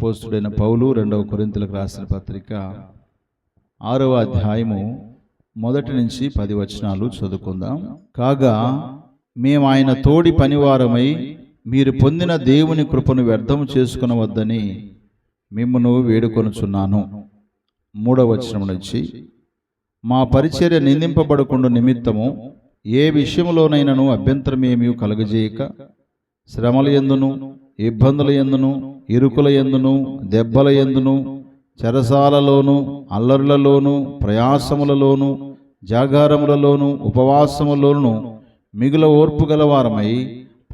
అపోస్తుడైన పౌలు రెండవ కొరింతలకు రాసిన పత్రిక ఆరవ అధ్యాయము మొదటి నుంచి పది వచనాలు చదువుకుందాం. కాగా మేము ఆయన తోడి పనివారమై మీరు పొందిన దేవుని కృపను వ్యర్థం చేసుకునవద్దని మిమ్మను వేడుకొనుచున్నాను. మూడవ వచనం నుంచి మా పరిచర్య నిందింపబడకుండా నిమిత్తము ఏ విషయంలోనైనాను అభ్యంతరమేమీ కలగజేయక శ్రమల ఎందును ఇబ్బందుల ఎందును ఇరుకుల ఎందును దెబ్బల ఎందును చెరసాలలోను అల్లరులలోను ప్రయాసములలోను జాగారములలోను ఉపవాసములోను మిగుల ఓర్పు గలవారమై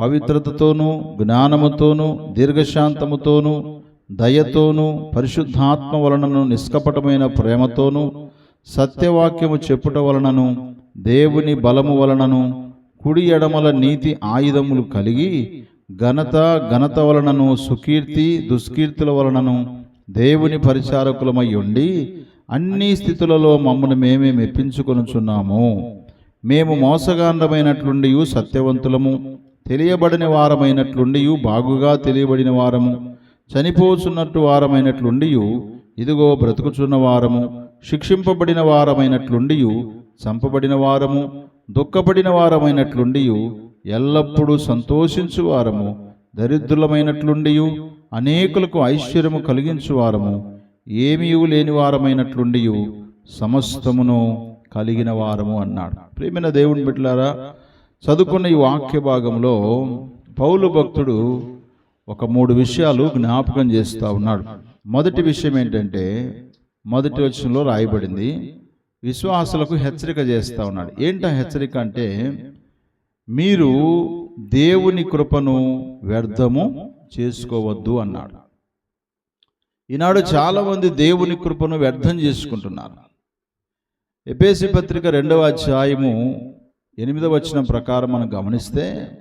పవిత్రతతోనూ జ్ఞానముతోనూ దీర్ఘశాంతముతోనూ దయతోనూ పరిశుద్ధాత్మ వలనను నిష్కపటమైన ప్రేమతోనూ సత్యవాక్యము చెప్పుట వలనను దేవుని బలము వలనను కుడి ఎడమల నీతి ఆయుధములు కలిగి ఘనత ఘనత వలనను సుకీర్తి దుష్కీర్తుల వలనను దేవుని పరిచారకులమై ఉండి అన్ని స్థితులలో మమ్మను మేమే మెప్పించుకొనుచున్నాము. మేము మోసగాండమైనట్లుండి సత్యవంతులము తెలియబడిన వారమైనట్లుండి బాగుగా తెలియబడిన వారము చనిపోచున్నట్టు వారమైనట్లుండి ఇదిగో బ్రతుకుచున్న వారము శిక్షింపబడిన వారమైనట్లుండి చంపబడిన వారము దుఃఖపడిన వారమైనట్లుండి ఎల్లప్పుడూ సంతోషించు వారము దరిద్రులమైనట్లుండి అనేకులకు ఐశ్వర్యము కలిగించు వారము ఏమీ లేని వారమైనట్లుండి సమస్తమును కలిగిన వారము అన్నాడు. ప్రేమైన దేవుని బిడ్డలారా చదువుకున్న ఈ వాక్య భాగంలో పౌలు భక్తుడు ఒక మూడు విషయాలు జ్ఞాపకం చేస్తూ ఉన్నాడు. మొదటి విషయం ఏంటంటే మొదటి వచనంలో రాయబడింది విశ్వాసులకు హెచ్చరిక చేస్తూ ఉన్నాడు. ఏంట హెచ్చరిక అంటే మీరు దేవుని కృపను వ్యర్థము చేసుకోవద్దు అన్నాడు. ఈనాడు చాలామంది దేవుని కృపను వ్యర్థం చేసుకుంటున్నారు. ఎపేసి పత్రిక రెండవ అధ్యాయము ఎనిమిదవ వచనం ప్రకారం మనం గమనిస్తే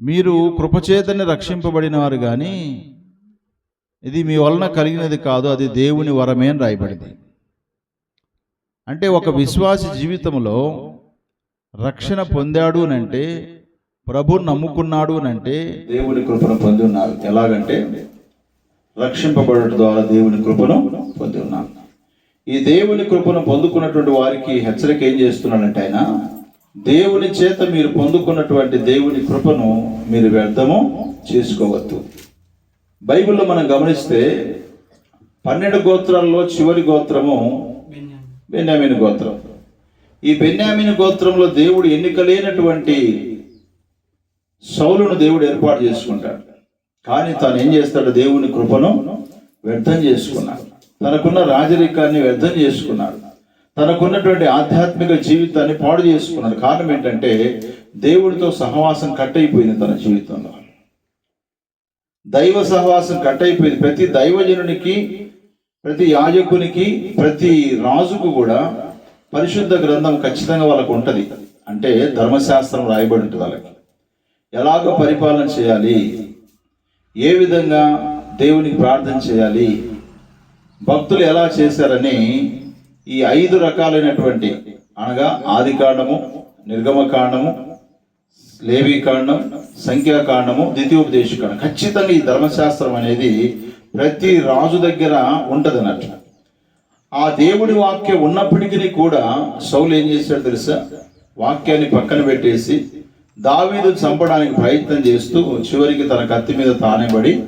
మీరు కృపచేతని రక్షింపబడిన వారు కానీ ఇది మీ వలన కలిగినది కాదు అది దేవుని వరమే అని రాయబడింది. అంటే ఒక విశ్వాసి జీవితంలో రక్షణ పొందాడు అని అంటే ప్రభు నమ్ముకున్నాడు అని అంటే దేవుని కృపను పొంది ఉన్నారు ఎలాగంటే రక్షింపబడటం ద్వారా దేవుని కృపను పొంది ఉన్నాను ఈ దేవుని కృపను పొందుకున్నటువంటి వారికి హెచ్చరిక ఏం చేస్తున్నాడంటే ఆయన దేవుని చేత మీరు పొందుకున్నటువంటి దేవుని కృపను మీరు వ్యర్థము చేసుకోవద్దు. బైబిల్లో మనం గమనిస్తే పన్నెండు గోత్రాల్లో చివరి గోత్రము బెన్యామిన్ గోత్రం. ఈ బెన్యామిన్ గోత్రంలో దేవుడు ఎన్నికలేనటువంటి సౌలును దేవుడు ఏర్పాటు చేసుకుంటాడు. కానీ తాను ఏం చేస్తాడు? దేవుని కృపను వ్యర్థం చేసుకున్నాడు. తనకున్న రాజరికాన్ని వ్యర్థం చేసుకున్నాడు. తనకున్నటువంటి ఆధ్యాత్మిక జీవితాన్ని పాడు చేసుకున్నాడు. కారణం ఏంటంటే దేవుడితో సహవాసం కట్ అయిపోయింది తన జీవితంలో. దైవ సహవాసం కట్ అయిపోయింది ప్రతి దైవజనునికి ప్రతి యాజకునికి ప్రతి రాజుకు కూడా పరిశుద్ధ గ్రంథం ఖచ్చితంగా వాళ్ళకు ఉంటుంది. అంటే ధర్మశాస్త్రం రాయబడి ఉంటుంది వాళ్ళకి. ఎలాగ పరిపాలన చేయాలి? ఏ విధంగా దేవునికి ప్రార్థన చేయాలి? భక్తులు ఎలా చేశారని ఈ ఐదు రకాలైనటువంటి అనగా ఆది కాండము నిర్గమకాండము లేవీకాండం సంఖ్యాకాండము ద్వితీయోపదేశకాండం ఖచ్చితంగా ఈ ధర్మశాస్త్రం అనేది ప్రతి రాజు దగ్గర ఉంటుంది అన్నట్టు ఆ దేవుడి వాక్యం ఉన్నప్పటికీ కూడా సౌలు ఏం చేశాడు తెలుసా? వాక్యాన్ని పక్కన పెట్టేసి దావీదు చంపడానికి ప్రయత్నం చేస్తూ చివరికి తన కత్తి మీద తానేబడి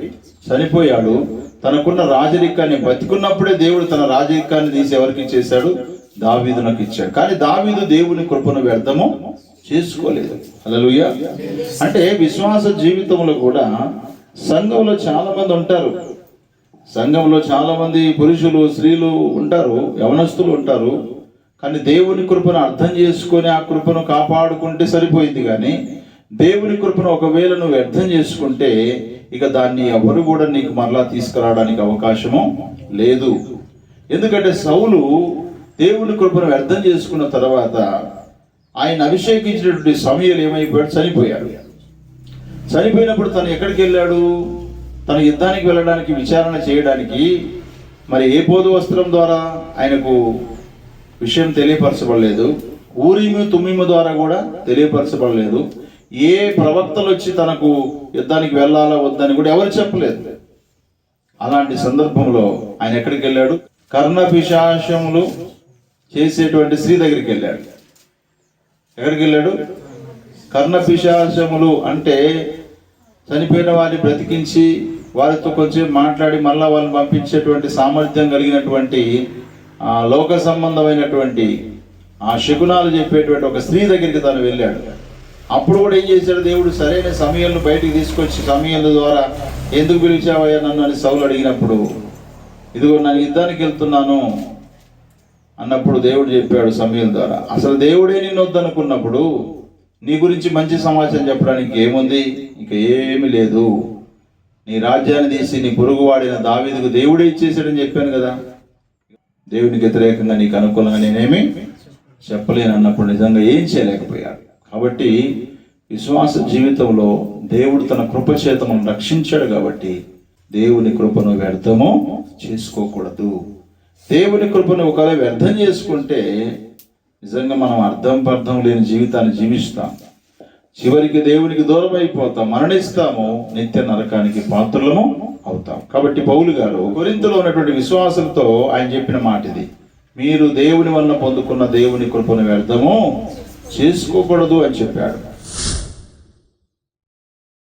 చనిపోయాడు. తనకున్న రాజరికాన్ని బతికున్నప్పుడే దేవుడు తన రాజరికాన్ని తీసి ఎవరికి ఇచ్చేశాడు? దావీదునకు ఇచ్చాడు. కానీ దావీదు దేవుని కృపను వ్యర్థము చేసుకోలేదు. అలలుయ అంటే విశ్వాస జీవితంలో కూడా సంఘంలో చాలా మంది ఉంటారు. సంఘంలో చాలామంది పురుషులు స్త్రీలు ఉంటారు యవనస్తులు ఉంటారు. కానీ దేవుని కృపను అర్థం చేసుకొని ఆ కృపను కాపాడుకుంటే సరిపోయింది కానీ దేవుని కృపను ఒకవేళ నువ్వు అర్థం చేసుకుంటే ఇక దాన్ని ఎవరు కూడా నీకు మరలా తీసుకురావడానికి అవకాశము లేదు. ఎందుకంటే సౌలు దేవుని కృపను వ్యర్థం చేసుకున్న తర్వాత ఆయన అభిషేకించినటువంటి సమయాలు ఏమైపోయాడు? చనిపోయాడు. చనిపోయినప్పుడు తను ఎక్కడికి వెళ్ళాడు? తన యుద్ధానికి వెళ్ళడానికి విచారణ చేయడానికి మరి ఏ పోదు వస్త్రం ద్వారా ఆయనకు విషయం తెలియపరచబడలేదు ఊరిము తుమ్మిము ద్వారా కూడా తెలియపరచబడలేదు ఏ ప్రవక్తలు వచ్చి తనకు యుద్ధానికి వెళ్ళాలా వద్దని కూడా ఎవరు చెప్పలేదు. అలాంటి సందర్భంలో ఆయన ఎక్కడికి వెళ్ళాడు? కర్ణ పిశాచములు చేసేటువంటి స్త్రీ దగ్గరికి వెళ్ళాడు. ఎక్కడికి వెళ్ళాడు? కర్ణ పిశాచములు అంటే చనిపోయిన వారిని బ్రతికించి వారితో కొంచెం మాట్లాడి మళ్ళా వాళ్ళని పంపించేటువంటి సామర్థ్యం కలిగినటువంటి లోక సంబంధమైనటువంటి ఆ శకునాలు చెప్పేటువంటి ఒక స్త్రీ దగ్గరికి తను వెళ్ళాడు. అప్పుడు కూడా ఏం చేశాడు? దేవుడు సరైన సమయంలో బయటికి తీసుకొచ్చి సమయాల ద్వారా ఎందుకు పిలిచావయ్యా నన్ను? అని సౌలు అడిగినప్పుడు ఇదిగో నేను యుద్ధానికి వెళ్తున్నాను అన్నప్పుడు దేవుడు చెప్పాడు సమయం ద్వారా. అసలు దేవుడే నిన్ను వద్దనుకున్నప్పుడు నీ గురించి మంచి సమాచారం చెప్పడానికి ఏముంది? ఇక ఏమీ లేదు. నీ రాజ్యాన్ని తీసి నీ పొరుగువాడిన దావీదుకు దేవుడే ఇచ్చేసాడని చెప్పాను కదా. దేవునికి వ్యతిరేకంగా నీకు అనుకూలంగా నేనేమి చెప్పలేను అన్నప్పుడు నిజంగా ఏం చేయలేకపోయాడు కాబట్టి విశ్వాస జీవితంలో దేవుడు తన కృప మనం రక్షించాడు కాబట్టి దేవుని కృపను వ్యర్థము చేసుకోకూడదు. దేవుని కృపను ఒకవేళ వ్యర్థం చేసుకుంటే నిజంగా మనం అర్థం పర్థం లేని జీవితాన్ని జీవిస్తాం. చివరికి దేవునికి దూరం అయిపోతాం మరణిస్తాము నిత్య నరకానికి పాత్రలము అవుతాం. కాబట్టి పౌలు గారు కొరింతలో ఉన్నటువంటి విశ్వాసంతో ఆయన చెప్పిన మాట ఇది మీరు దేవుని వలన పొందుకున్న దేవుని కృపను వ్యర్థము చేసుకోకూడదు అని చెప్పాడు.